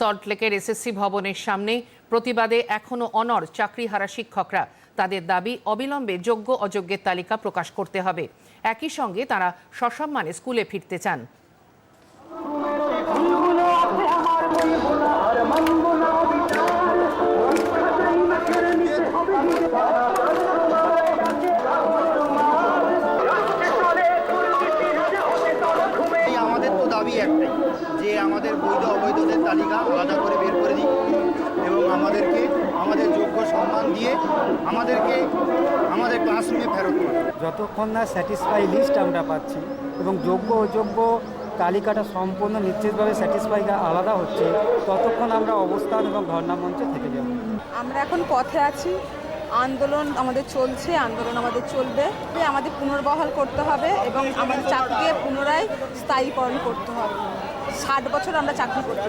সল্টলেকের এসএসসি ভবনের সামনে প্রতিবাদে এখনও অনর চাকরিহারা শিক্ষকরা। তাদের দাবি, অবিলম্বে যোগ্য অযোগ্যের তালিকা প্রকাশ করতে হবে। একই সঙ্গে তারা সসম্মানে স্কুলে ফিরতে চান। আমাদের তো দাবি একটাই। যে আমাদের বৈধ অবৈধদের তালিকা আলাদা করে বের করে দিই। এবং আমাদেরকে আমাদের যোগ্য সম্মান দিয়ে আমাদেরকে আমাদের ক্লাসরুমে ফেরত করে যতক্ষণ না স্যাটিসফাই লিস্ট আমরা পাচ্ছি এবং যোগ্য অযোগ্য তালিকাটা সম্পূর্ণ নিশ্চিতভাবে স্যাটিসফাই আলাদা হচ্ছে ততক্ষণ আমরা অবস্থান এবং ধর্ণা মঞ্চে থেকে যাব। আমরা এখন পথে আছি। আন্দোলন আমাদের চলছে, আন্দোলন আমাদের চলবে। আমাদের পুনর্বহাল করতে হবে এবং আমাদের চাকরিকে পুনরায় স্থায়ীকরণ করতে হবে। ষাট বছর আমরা চাকরি করতে